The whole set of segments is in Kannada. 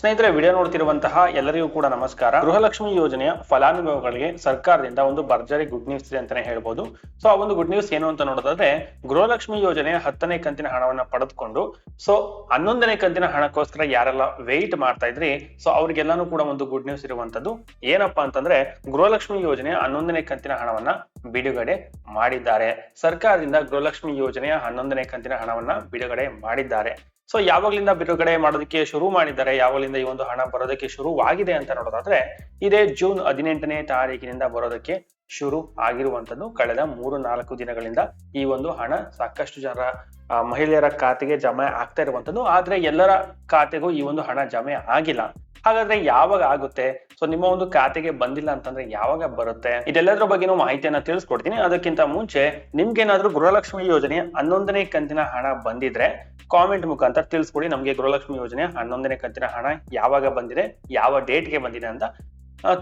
ಸ್ನೇಹಿತರೆ, ವಿಡಿಯೋ ನೋಡ್ತಿರುವಂತಹ ಎಲ್ಲರಿಗೂ ಕೂಡ ನಮಸ್ಕಾರ. ಗೃಹಲಕ್ಷ್ಮಿ ಯೋಜನೆಯ ಫಲಾನುಭವಿಗಳಿಗೆ ಸರ್ಕಾರದಿಂದ ಒಂದು ಭರ್ಜರಿ ಗುಡ್ ನ್ಯೂಸ್ ಇದೆ ಅಂತಾನೆ ಹೇಳ್ಬೋದು. ಸೊ, ಆ ಒಂದು ಗುಡ್ ನ್ಯೂಸ್ ಏನು ಅಂತ ನೋಡೋದಾದ್ರೆ, ಗೃಹಲಕ್ಷ್ಮಿ ಯೋಜನೆಯ ಹತ್ತನೇ ಕಂತಿನ ಹಣವನ್ನ ಪಡೆದುಕೊಂಡು, ಸೊ, ಹನ್ನೊಂದನೇ ಕಂತಿನ ಹಣಕ್ಕೋಸ್ಕರ ಯಾರೆಲ್ಲ ವೆಯ್ಟ್ ಮಾಡ್ತಾ ಇದ್ರಿ, ಸೊ, ಅವ್ರಿಗೆಲ್ಲಾನು ಕೂಡ ಒಂದು ಗುಡ್ ನ್ಯೂಸ್ ಇರುವಂತದ್ದು ಏನಪ್ಪಾ ಅಂತಂದ್ರೆ, ಗೃಹಲಕ್ಷ್ಮಿ ಯೋಜನೆಯ ಹನ್ನೊಂದನೇ ಕಂತಿನ ಹಣವನ್ನ ಬಿಡುಗಡೆ ಮಾಡಿದ್ದಾರೆ. ಸರ್ಕಾರದಿಂದ ಗೃಹಲಕ್ಷ್ಮಿ ಯೋಜನೆಯ ಹನ್ನೊಂದನೇ ಕಂತಿನ ಹಣವನ್ನ ಬಿಡುಗಡೆ ಮಾಡಿದ್ದಾರೆ. ಸೊ ಯಾವಾಗ್ಲಿಂದ ಬಿಡುಗಡೆ ಮಾಡೋದಕ್ಕೆ ಶುರು ಮಾಡಿದ್ದಾರೆ, ಯಾವಾಗಲಿಂದ ಈ ಒಂದು ಹಣ ಬರೋದಕ್ಕೆ ಶುರುವಾಗಿದೆ ಅಂತ ನೋಡೋದಾದ್ರೆ, ಇದೇ ಜೂನ್ ಹದಿನೆಂಟನೇ ತಾರೀಕಿನಿಂದ ಬರೋದಕ್ಕೆ ಶುರು ಆಗಿರುವಂತದ್ದು ಕಳೆದ ಮೂರು ನಾಲ್ಕು ದಿನಗಳಿಂದ ಈ ಒಂದು ಹಣ ಸಾಕಷ್ಟು ಜನರ ಮಹಿಳೆಯರ ಖಾತೆಗೆ ಜಮೆ ಆಗ್ತಾ ಇರುವಂತದ್ದು ಆದ್ರೆ ಎಲ್ಲರ ಖಾತೆಗೂ ಈ ಒಂದು ಹಣ ಜಮೆ ಆಗಿಲ್ಲ. ಹಾಗಾದ್ರೆ ಯಾವಾಗ ಆಗುತ್ತೆ? ಸೊ ನಿಮ್ಮ ಒಂದು ಖಾತೆಗೆ ಬಂದಿಲ್ಲ ಅಂತಂದ್ರೆ ಯಾವಾಗ ಬರುತ್ತೆ? ಇದೆಲ್ಲದರ ಬಗ್ಗೆನೂ ಮಾಹಿತಿಯನ್ನ ತಿಳಿಸ್ಕೊಡ್ತೀನಿ. ಅದಕ್ಕಿಂತ ಮುಂಚೆ ನಿಮ್ಗೇನಾದ್ರೂ ಗೃಹಲಕ್ಷ್ಮಿ ಯೋಜನೆ ಹನ್ನೊಂದನೇ ಕಂತಿನ ಹಣ ಬಂದಿದ್ರೆ ಕಾಮೆಂಟ್ ಮುಖಾಂತರ ತಿಳಿಸ್ಕೊಡಿ. ನಮಗೆ ಗೃಹಲಕ್ಷ್ಮಿ ಯೋಜನೆ ಹನ್ನೊಂದನೇ ಕಂತಿನ ಹಣ ಯಾವಾಗ ಬಂದಿದೆ, ಯಾವ ಡೇಟ್ಗೆ ಬಂದಿದೆ ಅಂತ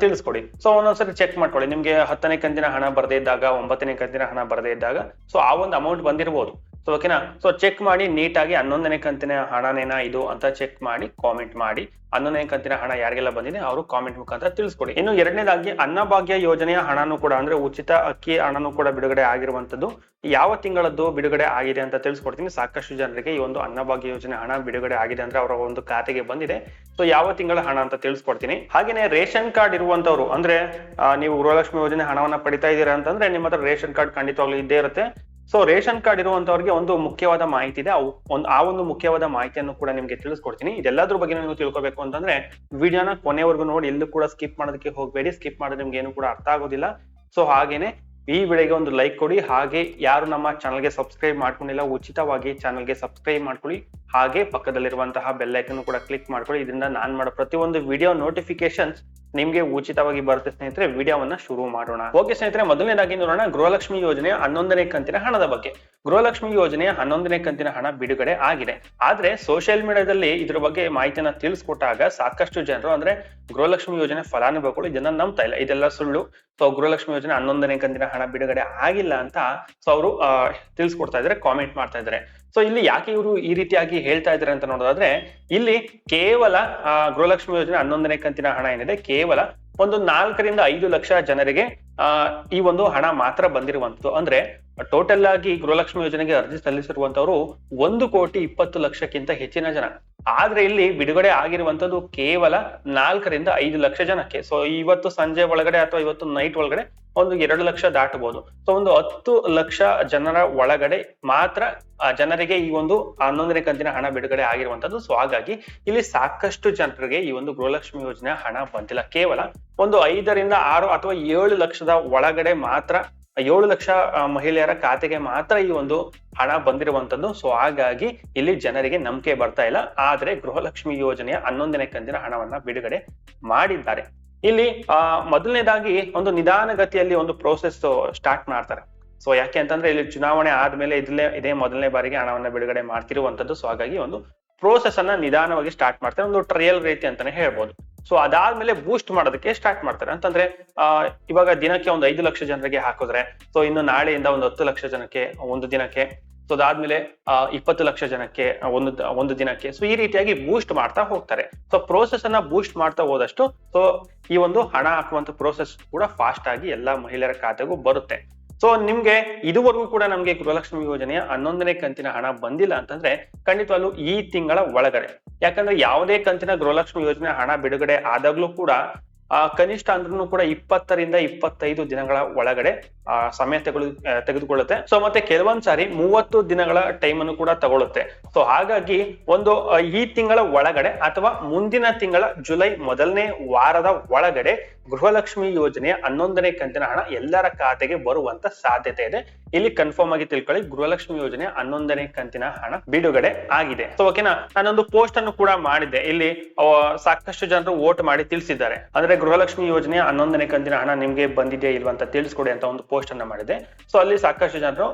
ತಿಳಿಸ್ಕೊಡಿ. ಸೊ ಒಂದೊಂದ್ಸರಿ ಚೆಕ್ ಮಾಡ್ಕೊಳ್ಳಿ. ನಿಮ್ಗೆ ಹತ್ತನೇ ಕಂತಿನ ಹಣ ಬರದೇ ಇದ್ದಾಗ, ಒಂಬತ್ತನೇ ಕಂತಿನ ಹಣ ಬರದೇ ಇದ್ದಾಗ ಸೊ ಆ ಒಂದು ಅಮೌಂಟ್ ಬಂದಿರಬಹುದು ಸೊ ಓಕೆನಾ ಸೊ ಚೆಕ್ ಮಾಡಿ ನೀಟಾಗಿ ಹನ್ನೊಂದನೇ ಕಂತಿನ ಹಣನೇನ ಇದು ಅಂತ ಚೆಕ್ ಮಾಡಿ ಕಾಮೆಂಟ್ ಮಾಡಿ. ಹನ್ನೊಂದನೇ ಕಂತಿನ ಹಣ ಯಾರಿಗೆಲ್ಲ ಬಂದಿದೆ ಅವರು ಕಾಮೆಂಟ್ ಮುಖಾಂತರ ತಿಳಿಸ್ಕೊಡಿ. ಇನ್ನು ಎರಡನೇದಾಗಿ ಅನ್ನಭಾಗ್ಯ ಯೋಜನೆಯ ಹಣನೂ ಕೂಡ ಅಂದ್ರೆ ಉಚಿತ ಅಕ್ಕಿ ಹಣನೂ ಕೂಡ ಬಿಡುಗಡೆ ಆಗಿರುವಂತದ್ದು ಯಾವ ತಿಂಗಳದ್ದು ಬಿಡುಗಡೆ ಆಗಿದೆ ಅಂತ ತಿಳಿಸ್ಕೊಡ್ತೀನಿ. ಸಾಕಷ್ಟು ಜನರಿಗೆ ಈ ಒಂದು ಅನ್ನಭಾಗ್ಯ ಯೋಜನೆ ಹಣ ಬಿಡುಗಡೆ ಆಗಿದೆ ಅಂದ್ರೆ ಅವರ ಒಂದು ಖಾತೆಗೆ ಬಂದಿದೆ. ಸೊ ಯಾವ ತಿಂಗಳ ಹಣ ಅಂತ ತಿಳಿಸ್ಕೊಡ್ತೀನಿ. ಹಾಗೇನೆ ರೇಷನ್ ಕಾರ್ಡ್ ಇರುವಂತವ್ರು ಅಂದ್ರೆ ನೀವು ಗೃಹಲಕ್ಷ್ಮಿ ಯೋಜನೆ ಹಣವನ್ನ ಪಡಿತಾ ಇದ್ದೀರಾ ಅಂತಂದ್ರೆ ನಿಮ್ಮ ಹತ್ರ ರೇಷನ್ ಕಾರ್ಡ್ ಖಂಡಿತವಾಗ್ಲೂ ಇದ್ದೇ ಇರುತ್ತೆ. ಸೊ ರೇಷನ್ ಕಾರ್ಡ್ ಇರುವಂತವ್ರಿಗೆ ಒಂದು ಮುಖ್ಯವಾದ ಮಾಹಿತಿ ಇದೆ. ಒಂದು, ಆ ಒಂದು ಮುಖ್ಯವಾದ ಮಾಹಿತಿಯನ್ನು ಕೂಡ ನಿಮ್ಗೆ ತಿಳಿಸ್ಕೊಡ್ತೀನಿ. ಇದೆಲ್ಲದ್ರ ಬಗ್ಗೆ ನೀವು ತಿಳ್ಕೊಬೇಕು ಅಂತಂದ್ರೆ ವಿಡಿಯೋನ ಕೊನೆವರೆಗೂ ನೋಡಿ. ಎಲ್ಲೂ ಕೂಡ ಸ್ಕಿಪ್ ಮಾಡೋದಕ್ಕೆ ಹೋಗಬೇಡಿ. ಸ್ಕಿಪ್ ಮಾಡಿದ್ರೆ ನಿಮ್ಗೆ ಏನು ಕೂಡ ಅರ್ಥ ಆಗೋದಿಲ್ಲ. ಸೊ ಹಾಗೇನೆ ಈ ವಿಡಿಯೋಗೆ ಒಂದು ಲೈಕ್ ಕೊಡಿ. ಹಾಗೆ ಯಾರು ನಮ್ಮ ಚಾನಲ್ಗೆ ಸಬ್ಸ್ಕ್ರೈಬ್ ಮಾಡ್ಕೊಂಡಿಲ್ಲ, ಉಚಿತವಾಗಿ ಚಾನಲ್ಗೆ ಸಬ್ಸ್ಕ್ರೈಬ್ ಮಾಡ್ಕೊಳ್ಳಿ. ಹಾಗೆ ಪಕ್ಕದಲ್ಲಿರುವಂತಹ ಬೆಲ್ ಐಕನ್ ಕೂಡ ಕ್ಲಿಕ್ ಮಾಡ್ಕೊಳ್ಳಿ. ಇದರಿಂದ ನಾನು ಮಾಡೋ ಪ್ರತಿಯೊಂದು ವಿಡಿಯೋ ನೋಟಿಫಿಕೇಶನ್ಸ್ ನಿಮ್ಗೆ ಉಚಿತವಾಗಿ ಬರುತ್ತೆ ಸ್ನೇಹಿತರೆ, ವಿಡಿಯೋವನ್ನ ಶುರು ಮಾಡೋಣ. ಓಕೆ ಸ್ನೇಹಿತರೆ, ಮೊದಲನೇದಾಗಿ ನೋಡೋಣ, ಗೃಹಲಕ್ಷ್ಮಿ ಯೋಜನೆಯ ಹನ್ನೊಂದನೇ ಕಂತಿನ ಹಣದ ಬಗ್ಗೆ. ಗೃಹಲಕ್ಷ್ಮಿ ಯೋಜನೆಯ ಹನ್ನೊಂದನೇ ಕಂತಿನ ಹಣ ಬಿಡುಗಡೆ ಆಗಿದೆ. ಆದ್ರೆ ಸೋಷಿಯಲ್ ಮೀಡಿಯಾದಲ್ಲಿ ಇದ್ರ ಬಗ್ಗೆ ಮಾಹಿತಿಯನ್ನ ತಿಳಿಸ್ಕೊಟ್ಟಾಗ ಸಾಕಷ್ಟು ಜನರು ಅಂದ್ರೆ ಗೃಹಲಕ್ಷ್ಮಿ ಯೋಜನೆ ಫಲಾನುಭವಿಗಳು ಇದನ್ನ ನಂಬ್ತಾ ಇಲ್ಲ. ಇದೆಲ್ಲ ಸುಳ್ಳು. ಸೊ ಗೃಹಲಕ್ಷ್ಮಿ ಯೋಜನೆ ಹನ್ನೊಂದನೇ ಕಂತಿನ ಹಣ ಬಿಡುಗಡೆ ಆಗಿಲ್ಲ ಅಂತ ಸೊ, ಅವರು ತಿಳಿಸ್ಕೊಡ್ತಾ ಇದ್ದಾರೆ ಕಾಮೆಂಟ್ ಮಾಡ್ತಾ ಇದ್ದಾರೆ. ಸೊ ಇಲ್ಲಿ ಯಾಕೆ ಇವರು ಈ ರೀತಿಯಾಗಿ ಹೇಳ್ತಾ ಇದ್ದಾರೆ ಅಂತ ನೋಡೋದಾದ್ರೆ, ಇಲ್ಲಿ ಕೇವಲ ಗೃಹಲಕ್ಷ್ಮಿ ಯೋಜನೆ ಹನ್ನೊಂದನೇ ಕಂತಿನ ಹಣ ಏನಿದೆ, ಕೇವಲ ಒಂದು ನಾಲ್ಕರಿಂದ ಐದು ಲಕ್ಷ ಜನರಿಗೆ ಈ ಒಂದು ಹಣ ಮಾತ್ರ ಬಂದಿರುವಂತದ್ದು ಅಂದ್ರೆ ಟೋಟಲ್ ಆಗಿ ಗೃಹಲಕ್ಷ್ಮಿ ಯೋಜನೆಗೆ ಅರ್ಜಿ ಸಲ್ಲಿಸಿರುವಂತವರು ಒಂದು ಕೋಟಿ ಇಪ್ಪತ್ತು ಲಕ್ಷಕ್ಕಿಂತ ಹೆಚ್ಚಿನ ಜನ. ಆದ್ರೆ ಇಲ್ಲಿ ಬಿಡುಗಡೆ ಆಗಿರುವಂತದ್ದು ಕೇವಲ ನಾಲ್ಕರಿಂದ ಐದು ಲಕ್ಷ ಜನಕ್ಕೆ. ಸೊ ಇವತ್ತು ಸಂಜೆ ಒಳಗಡೆ ಅಥವಾ ಇವತ್ತು ನೈಟ್ ಒಳಗಡೆ ಒಂದು ಎರಡು ಲಕ್ಷ ದಾಟಬಹುದು. ಸೊ ಒಂದು ಹತ್ತು ಲಕ್ಷ ಜನರ ಒಳಗಡೆ ಮಾತ್ರ ಜನರಿಗೆ ಈ ಒಂದು ಹನ್ನೊಂದನೇ ಕಂತಿನ ಹಣ ಬಿಡುಗಡೆ ಆಗಿರುವಂತದ್ದು. ಸೊ ಹಾಗಾಗಿ ಇಲ್ಲಿ ಸಾಕಷ್ಟು ಜನರಿಗೆ ಈ ಒಂದು ಗೃಹಲಕ್ಷ್ಮಿ ಯೋಜನೆ ಹಣ ಬಂದಿಲ್ಲ. ಕೇವಲ ಒಂದು ಐದರಿಂದ ಆರು ಅಥವಾ ಏಳು ಲಕ್ಷದ ಒಳಗಡೆ ಮಾತ್ರ ಏಳು ಲಕ್ಷ ಮಹಿಳೆಯರ ಖಾತೆಗೆ ಮಾತ್ರ ಈ ಒಂದು ಹಣ ಬಂದಿರುವಂತದ್ದು ಸೊ ಹಾಗಾಗಿ ಇಲ್ಲಿ ಜನರಿಗೆ ನಂಬಿಕೆ ಬರ್ತಾ ಇಲ್ಲ. ಆದ್ರೆ ಗೃಹಲಕ್ಷ್ಮಿ ಯೋಜನೆಯ ಹನ್ನೊಂದನೇ ಕಂತಿನ ಹಣವನ್ನ ಬಿಡುಗಡೆ ಮಾಡಿದ್ದಾರೆ. ಇಲ್ಲಿ, ಆ, ಮೊದಲನೇದಾಗಿ ಒಂದು ನಿಧಾನಗತಿಯಲ್ಲಿ ಒಂದು ಪ್ರೋಸೆಸ್ ಸ್ಟಾರ್ಟ್ ಮಾಡ್ತಾರೆ. ಸೊ ಯಾಕೆ ಅಂತಂದ್ರೆ ಇಲ್ಲಿ ಚುನಾವಣೆ ಆದ್ಮೇಲೆ ಇದಲ್ಲೇ ಇದೇ ಮೊದಲನೇ ಬಾರಿಗೆ ಹಣವನ್ನ ಬಿಡುಗಡೆ ಮಾಡ್ತಿರುವಂತದ್ದು ಸೊ ಹಾಗಾಗಿ ಒಂದು ಪ್ರೋಸೆಸ್ ಅನ್ನ ನಿಧಾನವಾಗಿ ಸ್ಟಾರ್ಟ್ ಮಾಡ್ತಾರೆ. ಒಂದು ಟ್ರಯಲ್ ರೀತಿ ಅಂತಾನೆ ಹೇಳ್ಬೋದು. ಸೊ ಅದಾದ್ಮೇಲೆ ಬೂಸ್ಟ್ ಮಾಡೋದಕ್ಕೆ ಸ್ಟಾರ್ಟ್ ಮಾಡ್ತಾರೆ. ಅಂತಂದ್ರೆ ಇವಾಗ ದಿನಕ್ಕೆ ಒಂದು ಐದು ಲಕ್ಷ ಜನರಿಗೆ ಹಾಕಿದ್ರೆ ಸೊ ಇನ್ನು ನಾಳೆಯಿಂದ ಒಂದು ಹತ್ತು ಲಕ್ಷ ಜನಕ್ಕೆ, ಒಂದು ದಿನಕ್ಕೆ ಸೊ ಅದಾದ್ಮೇಲೆ ಇಪ್ಪತ್ತು ಲಕ್ಷ ಜನಕ್ಕೆ, ಒಂದು ಒಂದು ದಿನಕ್ಕೆ ಸೊ ಈ ರೀತಿಯಾಗಿ ಬೂಸ್ಟ್ ಮಾಡ್ತಾ ಹೋಗ್ತಾರೆ. ಸೊ ಪ್ರೋಸೆಸ್ ಅನ್ನ ಬೂಸ್ಟ್ ಮಾಡ್ತಾ ಹೋದಷ್ಟು ಸೊ ಈ ಒಂದು ಹಣ ಹಾಕುವಂತ ಪ್ರೋಸೆಸ್ ಕೂಡ ಫಾಸ್ಟ್ ಆಗಿ ಎಲ್ಲಾ ಮಹಿಳೆಯರ ಖಾತೆಗೂ ಬರುತ್ತೆ. ಸೊ ನಿಮ್ಗೆ ಇದುವರೆಗೂ ಕೂಡ ನಮ್ಗೆ ಗೃಹಲಕ್ಷ್ಮಿ ಯೋಜನೆಯ ಹನ್ನೊಂದನೇ ಕಂತಿನ ಹಣ ಬಂದಿಲ್ಲ ಅಂತಂದ್ರೆ ಖಂಡಿತವಾಗ್ಲೂ ಈ ತಿಂಗಳ ಒಳಗಡೆ. ಯಾಕಂದ್ರೆ ಯಾವುದೇ ಕಂತಿನ ಗೃಹಲಕ್ಷ್ಮಿ ಯೋಜನೆ ಹಣ ಬಿಡುಗಡೆ ಆದಾಗ್ಲೂ ಕೂಡ ಆ ಕನಿಷ್ಠ ಅಂದ್ರೂ ಕೂಡ ಇಪ್ಪತ್ತರಿಂದ ಇಪ್ಪತ್ತೈದು ದಿನಗಳ ಒಳಗಡೆ ಆ ಸಮಯ ತೆಗೆದು ತೆಗೆದುಕೊಳ್ಳುತ್ತೆ. ಸೊ ಮತ್ತೆ ಕೆಲವೊಂದ್ ಸಾರಿ ಮೂವತ್ತು ದಿನಗಳ ಟೈಮ್ ಅನ್ನು ಕೂಡ ತಗೊಳುತ್ತೆ. ಸೊ ಹಾಗಾಗಿ ಒಂದು ಈ ತಿಂಗಳ ಒಳಗಡೆ ಅಥವಾ ಮುಂದಿನ ತಿಂಗಳ ಜುಲೈ ಮೊದಲನೇ ವಾರದ ಒಳಗಡೆ ಗೃಹಲಕ್ಷ್ಮಿ ಯೋಜನೆಯ ಹನ್ನೊಂದನೇ ಕಂತಿನ ಹಣ ಎಲ್ಲರ ಖಾತೆಗೆ ಬರುವಂತ ಸಾಧ್ಯತೆ ಇದೆ. ಇಲ್ಲಿ ಕನ್ಫರ್ಮ್ ಆಗಿ ತಿಳ್ಕೊಳ್ಳಿ, ಗೃಹಲಕ್ಷ್ಮಿ ಯೋಜನೆ ಹನ್ನೊಂದನೇ ಕಂತಿನ ಹಣ ಬಿಡುಗಡೆ ಆಗಿದೆ. ಸೊ ಓಕೆನಾ ನಾನೊಂದು ಪೋಸ್ಟ್ ಅನ್ನು ಕೂಡ ಮಾಡಿದ್ದೆ. ಇಲ್ಲಿ ಸಾಕಷ್ಟು ಜನರು ವೋಟ್ ಮಾಡಿ ತಿಳಿಸಿದ್ದಾರೆ. ಅಂದ್ರೆ ಗೃಹಲಕ್ಷ್ಮಿ ಯೋಜನೆ ಹನ್ನೊಂದನೇ ಕಂತಿನ ಹಣ ನಿಮ್ಗೆ ಬಂದಿದೆಯಾ ಇಲ್ವಾ ಅಂತ ತಿಳಿಸ್ಕೊಡಿ ಅಂತ ಒಂದು ಪೋಸ್ಟ್ ಅನ್ನ ಮಾಡಿದೆ ಸೊ ಅಲ್ಲಿ ಸಾಕಷ್ಟು ಜನರು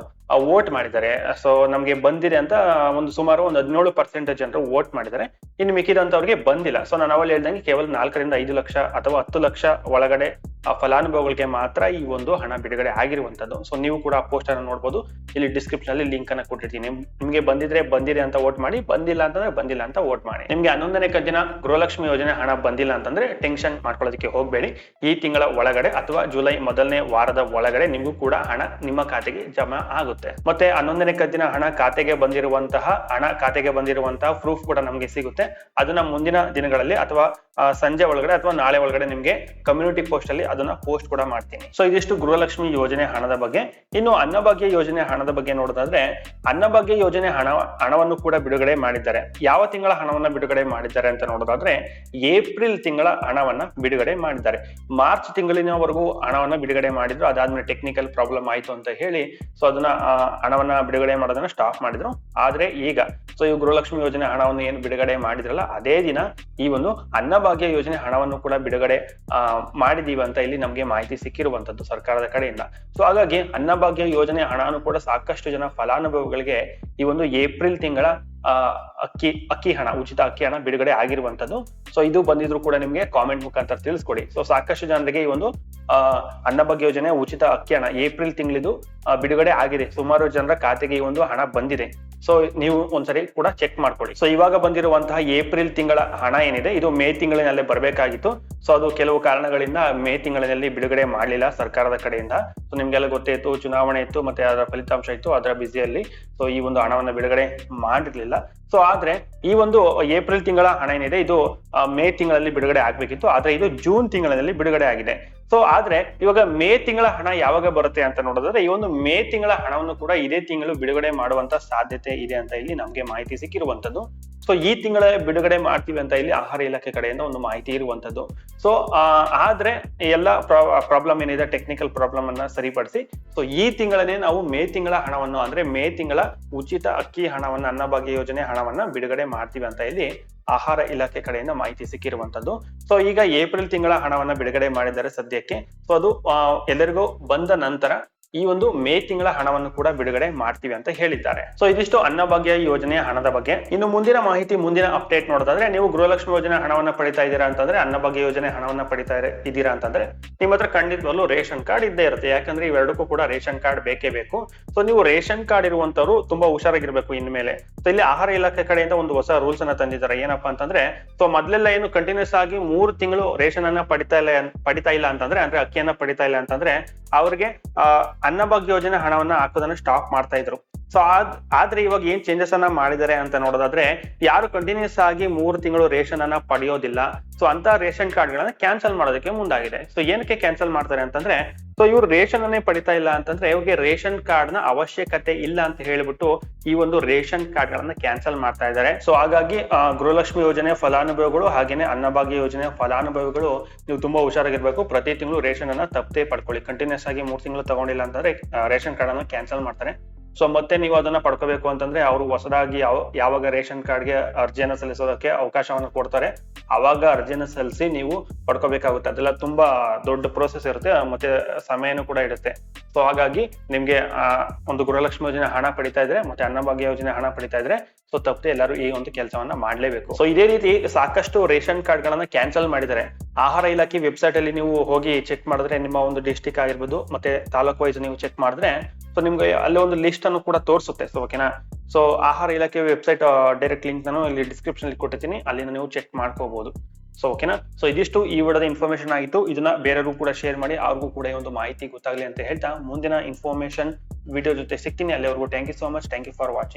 ವೋಟ್ ಮಾಡಿದ್ದಾರೆ. ಸೊ ನಮ್ಗೆ ಬಂದಿದೆ ಅಂತ ಒಂದು ಸುಮಾರು ಒಂದು ಹದಿನೇಳು ಪರ್ಸೆಂಟ್ ಜನರು ವೋಟ್ ಮಾಡಿದ್ದಾರೆ. ಇನ್ನು ಮಿಕ್ಕಿದಂತವ್ರಿಗೆ ಬಂದಿಲ್ಲ. ಸೊ ನಾನು ಅವಲ್ಲಿ ಹೇಳ್ದಂಗೆ ಕೇವಲ ನಾಲ್ಕರಿಂದ ಐದು ಲಕ್ಷ ಅಥವಾ ಹತ್ತು ಲಕ್ಷ ಒಳಗಡೆ ಆ ಫಲಾನುಭವಿಗಳಿಗೆ ಮಾತ್ರ ಈ ಒಂದು ಹಣ ಬಿಡುಗಡೆ ಆಗಿರುವಂತದ್ದು ಸೊ ನೀವು ಕೂಡ ಆ ಪೋಸ್ಟ್ ಅನ್ನು ನೋಡಬಹುದು ಇಲ್ಲಿ ಡಿಸ್ಕ್ರಿಪ್ಷನ್ ಅಲ್ಲಿ ಲಿಂಕ್ ಅನ್ನ ಕೊಟ್ಟಿರ್ತೀನಿ. ನಿಮಗೆ ಬಂದಿದ್ರೆ ಬಂದಿದೆ ಅಂತ ವೋಟ್ ಮಾಡಿ, ಬಂದಿಲ್ಲ ಅಂತಂದ್ರೆ ಬಂದಿಲ್ಲ ಅಂತ ವೋಟ್ ಮಾಡಿ. ನಿಮ್ಗೆ ಹನ್ನೊಂದನೇ ಕಂತಿನ ಗೃಹಲಕ್ಷ್ಮಿ ಯೋಜನೆ ಹಣ ಬಂದಿಲ್ಲ ಅಂತಂದ್ರೆ ಟೆನ್ಷನ್ ಮಾಡ್ಕೊಳ್ಳೋದಕ್ಕೆ ಹೋಗಬೇಡಿ. ಈ ತಿಂಗಳ ಒಳಗಡೆ ಅಥವಾ ಜುಲೈ ಮೊದಲನೇ ವಾರದ ಒಳಗಡೆ ನಿಮಗೂ ಕೂಡ ಹಣ ನಿಮ್ಮ ಖಾತೆಗೆ ಜಮಾ ಆಗುತ್ತೆ. ಮತ್ತೆ ಹನ್ನೊಂದನೇ ಕಂತಿನ ಹಣ ಖಾತೆಗೆ ಬಂದಿರುವಂತಹ, ಹಣ ಖಾತೆಗೆ ಬಂದಿರುವಂತಹ ಪ್ರೂಫ್ ಕೂಡ ನಮಗೆ ಸಿಗುತ್ತೆ. ಅದನ್ನ ಮುಂದಿನ ದಿನಗಳಲ್ಲಿ ಅಥವಾ ಸಂಜೆ ಒಳಗಡೆ ಅಥವಾ ನಾಳೆ ಒಳಗಡೆ ನಿಮ್ಗೆ ಕಮ್ಯುನಿಟಿ ಪೋಸ್ಟ್ ಅಲ್ಲಿ ಅದನ್ನ ಪೋಸ್ಟ್ ಕೂಡ ಮಾಡ್ತೀನಿ. ಸೊ ಇದಿಷ್ಟು ಗೃಹಲಕ್ಷ್ಮಿ ಯೋಜನೆ ಹಣದ ಬಗ್ಗೆ. ಇನ್ನು ಅನ್ನಭಾಗ್ಯ ಯೋಜನೆ ಹಣದ ಬಗ್ಗೆ ನೋಡೋದಾದ್ರೆ, ಅನ್ನಭಾಗ್ಯ ಯೋಜನೆ ಹಣ, ಹಣವನ್ನು ಕೂಡ ಬಿಡುಗಡೆ ಮಾಡಿದ್ದಾರೆ. ಯಾವ ತಿಂಗಳ ಹಣವನ್ನ ಬಿಡುಗಡೆ ಮಾಡಿದ್ದಾರೆ ಅಂತ ನೋಡೋದಾದ್ರೆ, ಏಪ್ರಿಲ್ ತಿಂಗಳ ಹಣವನ್ನ ಬಿಡುಗಡೆ ಮಾಡಿದ್ದಾರೆ. ಮಾರ್ಚ್ ತಿಂಗಳಿನವರೆಗೂ ಹಣವನ್ನ ಬಿಡುಗಡೆ ಮಾಡಿದ್ರು. ಅದಾದ್ಮೇಲೆ ಟೆಕ್ನಿಕಲ್ ಪ್ರಾಬ್ಲಮ್ ಆಯ್ತು ಅಂತ ಹೇಳಿ ಸೊ ಅದನ್ನ ಹಣವನ್ನ ಬಿಡುಗಡೆ ಮಾಡೋದನ್ನ ಸ್ಟಾಪ್ ಮಾಡಿದ್ರು. ಆದ್ರೆ ಈಗ ಸೊ ಈ ಗೃಹಲಕ್ಷ್ಮಿ ಯೋಜನೆ ಹಣವನ್ನು ಏನು ಬಿಡುಗಡೆ ಮಾಡಿದ್ರಲ್ಲ, ಅದೇ ದಿನ ಈ ಒಂದು ಅನ್ನಭಾಗ್ಯ ಯೋಜನೆ ಹಣವನ್ನು ಕೂಡ ಬಿಡುಗಡೆ ಮಾಡಿದೀವಿ ಅಂತ ಇಲ್ಲಿ ನಮಗೆ ಮಾಹಿತಿ ಸಿಕ್ಕಿರುವಂತದ್ದು ಸರ್ಕಾರದ ಕಡೆಯಿಂದ. ಸೊ ಹಾಗಾಗಿ ಅನ್ನಭಾಗ್ಯ ಯೋಜನೆ ಹಣನು ಕೂಡ ಸಾಕಷ್ಟು ಜನ ಫಲಾನುಭವಿಗಳಿಗೆ ಈ ಒಂದು ಏಪ್ರಿಲ್ ತಿಂಗಳ ಅಕ್ಕಿ ಅಕ್ಕಿ ಹಣ, ಉಚಿತ ಅಕ್ಕಿ ಹಣ ಬಿಡುಗಡೆ ಆಗಿರುವಂತದ್ದು. ಸೊ ಇದು ಬಂದಿದ್ರು ಕೂಡ ನಿಮಗೆ ಕಾಮೆಂಟ್ ಮುಖಾಂತರ ತಿಳಿಸ್ಕೊಡಿ. ಸೊ ಸಾಕಷ್ಟು ಜನರಿಗೆ ಈ ಒಂದು ಅನ್ನಭಾಗ್ಯ ಯೋಜನೆ ಉಚಿತ ಅಕ್ಕಿ ಹಣ ಏಪ್ರಿಲ್ ತಿಂಗಳಿದು ಬಿಡುಗಡೆ ಆಗಿದೆ. ಸುಮಾರು ಜನರ ಖಾತೆಗೆ ಈ ಒಂದು ಹಣ ಬಂದಿದೆ. ಸೊ ನೀವು ಒಂದ್ಸರಿ ಕೂಡ ಚೆಕ್ ಮಾಡ್ಕೊಳ್ಳಿ ಸೊ ಇವಾಗ ಬಂದಿರುವಂತಹ ಏಪ್ರಿಲ್ ತಿಂಗಳ ಹಣ ಏನಿದೆ, ಇದು ಮೇ ತಿಂಗಳಿನಲ್ಲೇ ಬರಬೇಕಾಗಿತ್ತು. ಸೊ ಅದು ಕೆಲವು ಕಾರಣಗಳಿಂದ ಮೇ ತಿಂಗಳಿನಲ್ಲಿ ಬಿಡುಗಡೆ ಮಾಡಲಿಲ್ಲ ಸರ್ಕಾರದ ಕಡೆಯಿಂದ. ಸೊ ನಿಮ್ಗೆಲ್ಲ ಗೊತ್ತೇ ಇತ್ತು, ಚುನಾವಣೆ ಇತ್ತು, ಮತ್ತೆ ಅದರ ಫಲಿತಾಂಶ ಇತ್ತು, ಅದರ ಬಿಸಿಯಲ್ಲಿ ಸೊ ಈ ಒಂದು ಹಣವನ್ನು ಬಿಡುಗಡೆ ಮಾಡಿರ್ಲಿಲ್ಲ. ಸೊ ಆದ್ರೆ ಈ ಒಂದು ಏಪ್ರಿಲ್ ತಿಂಗಳ ಹಣ ಏನಿದೆ, ಇದು ಮೇ ತಿಂಗಳಲ್ಲಿ ಬಿಡುಗಡೆ ಆಗ್ಬೇಕಿತ್ತು. ಆದ್ರೆ ಇದು ಜೂನ್ ತಿಂಗಳಲ್ಲಿ ಬಿಡುಗಡೆ ಆಗಿದೆ. ಸೊ ಆದ್ರೆ ಇವಾಗ ಮೇ ತಿಂಗಳ ಹಣ ಯಾವಾಗ ಬರುತ್ತೆ ಅಂತ ನೋಡೋದಾದ್ರೆ ಈ ಒಂದು ಮೇ ತಿಂಗಳ ಹಣವನ್ನು ಕೂಡ ಇದೇ ತಿಂಗಳು ಬಿಡುಗಡೆ ಮಾಡುವಂತ ಸಾಧ್ಯತೆ ಇದೆ ಅಂತ ಇಲ್ಲಿ ನಮ್ಗೆ ಮಾಹಿತಿ ಸಿಕ್ಕಿರುವಂತದ್ದು. ಸೊ ಈ ತಿಂಗಳ ಬಿಡುಗಡೆ ಮಾಡ್ತೀವಿ ಅಂತ ಇಲ್ಲಿ ಆಹಾರ ಇಲಾಖೆ ಕಡೆಯಿಂದ ಒಂದು ಮಾಹಿತಿ ಇರುವಂತದ್ದು ಸೊ ಆದ್ರೆ ಎಲ್ಲ ಪ್ರಾಬ್ಲಮ್ ಏನಿದೆ ಟೆಕ್ನಿಕಲ್ ಪ್ರಾಬ್ಲಮ್ ಅನ್ನ ಸರಿಪಡಿಸಿ ಸೊ ಈ ತಿಂಗಳನೇ ನಾವು ಮೇ ತಿಂಗಳ ಹಣವನ್ನು, ಅಂದ್ರೆ ಮೇ ತಿಂಗಳ ಉಚಿತ ಅಕ್ಕಿ ಹಣವನ್ನ ಅನ್ನಭಾಗ್ಯ ಯೋಜನೆ ಹಣವನ್ನ ಬಿಡುಗಡೆ ಮಾಡ್ತೀವಿ ಅಂತ ಇಲ್ಲಿ ಆಹಾರ ಇಲಾಖೆ ಕಡೆಯಿಂದ ಮಾಹಿತಿ ಸಿಕ್ಕಿರುವಂತದ್ದು ಸೊ ಈಗ ಏಪ್ರಿಲ್ ತಿಂಗಳ ಹಣವನ್ನ ಬಿಡುಗಡೆ ಮಾಡಿದ್ದಾರೆ ಸದ್ಯಕ್ಕೆ. ಸೊ ಅದು ಎಲ್ಲರಿಗೂ ಬಂದ ನಂತರ ಈ ಒಂದು ಮೇ ತಿಂಗಳ ಹಣವನ್ನು ಕೂಡ ಬಿಡುಗಡೆ ಮಾಡ್ತೀವಿ ಅಂತ ಹೇಳಿದ್ದಾರೆ. ಸೊ ಇದಿಷ್ಟು ಅನ್ನಭಾಗ್ಯ ಯೋಜನೆಯ ಹಣದ ಬಗ್ಗೆ. ಇನ್ನು ಮುಂದಿನ ಮಾಹಿತಿ, ಮುಂದಿನ ಅಪ್ಡೇಟ್ ನೋಡೋದಾದ್ರೆ, ನೀವು ಗೃಹಲಕ್ಷ್ಮಿ ಯೋಜನೆ ಹಣವನ್ನ ಪಡಿತಾ ಇದ್ದೀರಾ ಅಂತಂದ್ರೆ, ಅನ್ನಭಾಗ್ಯ ಯೋಜನೆ ಹಣವನ್ನ ಪಡಿತಾ ಇದ್ದೀರಾ ಅಂತಂದ್ರೆ, ನಿಮ್ಮ ಹತ್ರ ಖಂಡಿತವಾಗ್ಲೂ ರೇಷನ್ ಕಾರ್ಡ್ ಇದ್ದೇ ಇರುತ್ತೆ. ಯಾಕಂದ್ರೆ ಇವೆರಡಕ್ಕೂ ಕೂಡ ರೇಷನ್ ಕಾರ್ಡ್ ಬೇಕೇ ಬೇಕು. ಸೊ ನೀವು ರೇಷನ್ ಕಾರ್ಡ್ ಇರುವಂತವರು ತುಂಬಾ ಹುಷಾರಾಗಿರ್ಬೇಕು ಇನ್ಮೇಲೆ. ಸೊ ಇಲ್ಲಿ ಆಹಾರ ಇಲಾಖೆ ಕಡೆಯಿಂದ ಒಂದು ಹೊಸ ರೂಲ್ಸ್ ಅನ್ನ ತಂದಿದ್ದಾರೆ. ಏನಪ್ಪಾ ಅಂತಂದ್ರೆ ಸೊ ಮೊದಲೆಲ್ಲ ಏನು ಕಂಟಿನ್ಯೂಸ್ ಆಗಿ ಮೂರು ತಿಂಗಳು ರೇಷನ್ ಅನ್ನ ಪಡಿತಾ ಇಲ್ಲ ಪಡಿತಾ ಇಲ್ಲ ಅಂತಂದ್ರೆ, ಅಂದ್ರೆ ಅಕ್ಕಿಯನ್ನ ಪಡಿತಾ ಇಲ್ಲ ಅಂತಂದ್ರೆ, ಅವ್ರಿಗೆ ಅನ್ನಭಾಗ್ಯ ಯೋಜನೆ ಹಣವನ್ನ ಹಾಕೋದನ್ನ ಸ್ಟಾಪ್ ಮಾಡ್ತಾ ಇದ್ರು. ಸೊ ಆದ್ರೆ ಇವಾಗ ಏನ್ ಚೇಂಜಸ್ ಅನ್ನ ಮಾಡಿದ್ದಾರೆ ಅಂತ ನೋಡೋದಾದ್ರೆ, ಯಾರು ಕಂಟಿನ್ಯೂಸ್ ಆಗಿ ಮೂರು ತಿಂಗಳು ರೇಷನ್ ಅನ್ನ ಪಡೆಯೋದಿಲ್ಲ. ಸೊ ಅಂತ ರೇಷನ್ ಕಾರ್ಡ್ಗಳನ್ನ ಕ್ಯಾನ್ಸಲ್ ಮಾಡೋದಕ್ಕೆ ಮುಂದಾಗಿದೆ. ಸೊ ಏನಕ್ಕೆ ಕ್ಯಾನ್ಸಲ್ ಮಾಡ್ತಾರೆ ಅಂತಂದ್ರೆ ಸೊ ಇವ್ರು ರೇಷನ್ ಅನ್ನೇ ಪಡಿತಾ ಇಲ್ಲ ಅಂತಂದ್ರೆ ಇವ್ರಿಗೆ ರೇಷನ್ ಕಾರ್ಡ್ನ ಅವಶ್ಯಕತೆ ಇಲ್ಲ ಅಂತ ಹೇಳ್ಬಿಟ್ಟು ಈ ಒಂದು ರೇಷನ್ ಕಾರ್ಡ್ ಗಳನ್ನ ಕ್ಯಾನ್ಸಲ್ ಮಾಡ್ತಾ ಇದ್ದಾರೆ. ಸೊ ಹಾಗಾಗಿ ಗೃಹಲಕ್ಷ್ಮಿ ಯೋಜನೆ ಫಲಾನುಭವಿಗಳು ಹಾಗೇನೆ ಅನ್ನಭಾಗ್ಯ ಯೋಜನೆ ಫಲಾನುಭವಿಗಳು ನೀವು ತುಂಬಾ ಹುಷಾರಾಗಿರ್ಬೇಕು. ಪ್ರತಿ ತಿಂಗಳು ರೇಷನ್ ಅನ್ನ ತಪ್ಪದೇ ಪಡ್ಕೊಳ್ಳಿ. ಕಂಟಿನ್ಯೂಸ್ ಆಗಿ ಮೂರ್ ತಿಂಗಳು ತಗೊಂಡಿಲ್ಲ ಅಂತಂದ್ರೆ ರೇಷನ್ ಕಾರ್ಡ್ ಅನ್ನ ಕ್ಯಾನ್ಸಲ್ ಮಾಡ್ತಾರೆ. ಸೊ ಮತ್ತೆ ನೀವು ಅದನ್ನ ಪಡ್ಕೋಬೇಕು ಅಂತಂದ್ರೆ ಅವರು ಹೊಸದಾಗಿ ಯಾವ, ಯಾವಾಗ ರೇಷನ್ ಕಾರ್ಡ್ಗೆ ಅರ್ಜಿಯನ್ನ ಸಲ್ಲಿಸೋದಕ್ಕೆ ಅವಕಾಶವನ್ನು ಕೊಡ್ತಾರೆ. ಅವಾಗ ಅರ್ಜಿಯನ್ನ ಸಲ್ಲಿಸಿ ನೀವು ಪಡ್ಕೋಬೇಕಾಗುತ್ತೆ. ಅದೆಲ್ಲ ತುಂಬಾ ದೊಡ್ಡ ಪ್ರೋಸೆಸ್ ಇರುತ್ತೆ, ಮತ್ತೆ ಸಮಯನೂ ಕೂಡ ಇರುತ್ತೆ. ಸೊ ಹಾಗಾಗಿ ನಿಮ್ಗೆ ಒಂದು ಗೃಹಲಕ್ಷ್ಮಿ ಯೋಜನೆ ಹಣ ಪಡಿತಾ ಇದ್ರೆ, ಮತ್ತೆ ಅನ್ನಭಾಗ್ಯ ಯೋಜನೆ ಹಣ ಪಡಿತಾ ಇದ್ರೆ, ಸೊ, ತಪ್ಪದೆ ಎಲ್ಲರೂ ಈ ಒಂದು ಕೆಲಸವನ್ನ ಮಾಡ್ಲೇಬೇಕು. ಸೊ ಇದೇ ರೀತಿ ಸಾಕಷ್ಟು ರೇಷನ್ ಕಾರ್ಡ್ ಗಳನ್ನ ಕ್ಯಾನ್ಸಲ್ ಮಾಡಿದ್ದಾರೆ. ಆಹಾರ ಇಲಾಖೆ ವೆಬ್ಸೈಟ್ ಅಲ್ಲಿ ನೀವು ಹೋಗಿ ಚೆಕ್ ಮಾಡಿದ್ರೆ ನಿಮ್ಮ ಒಂದು ಡಿಸ್ಟಿಕ್ ಆಗಿರ್ಬೋದು, ಮತ್ತೆ ತಾಲೂಕು ವೈಸ್ ನೀವು ಚೆಕ್ ಮಾಡಿದ್ರೆ ಸೊ ನಿಮ್ಗೆ ಅಲ್ಲಿ ಒಂದು ಲಿಸ್ಟ್ ಅನ್ನು ಕೂಡ ತೋರಿಸುತ್ತೆ ಸೊ ಓಕೆನಾ ಸೊ ಆಹಾರ ಇಲಾಖೆ ವೆಬ್ಸೈಟ್ ಡೈರೆಕ್ಟ್ ಲಿಂಕ್ ನಾನು ಇಲ್ಲಿ ಡಿಸ್ಕ್ರಿಪ್ಷನ್ ಅಲ್ಲಿ ಕೊಟ್ಟಿದ್ದೀನಿ ಅಲ್ಲಿಂದ ನೀವು ಚೆಕ್ ಮಾಡ್ಕೋಬಹುದು ಸೊ ಓಕೆನಾ ಸೊ ಇದಿಷ್ಟು ಈ ವಿಡಿಯೋದ ಇನ್ಫಾರ್ಮೇಶನ್ ಆಗಿತ್ತು, ಇದನ್ನ ಬೇರೆಯವರು ಕೂಡ ಶೇರ್ ಮಾಡಿ, ಅವ್ರಿಗೂ ಕೂಡ ಒಂದು ಮಾಹಿತಿ ಗೊತ್ತಾಗ್ಲಿ ಅಂತ ಹೇಳ್ತಾ, ಮುಂದಿನ ಇನ್ಫಾರ್ಮೇಶನ್ ವಿಡಿಯೋ ಜೊತೆ ಸಿಗ್ತೀನಿ, ಅಲ್ಲಿವರೆಗೂ thank you so much thank you for watching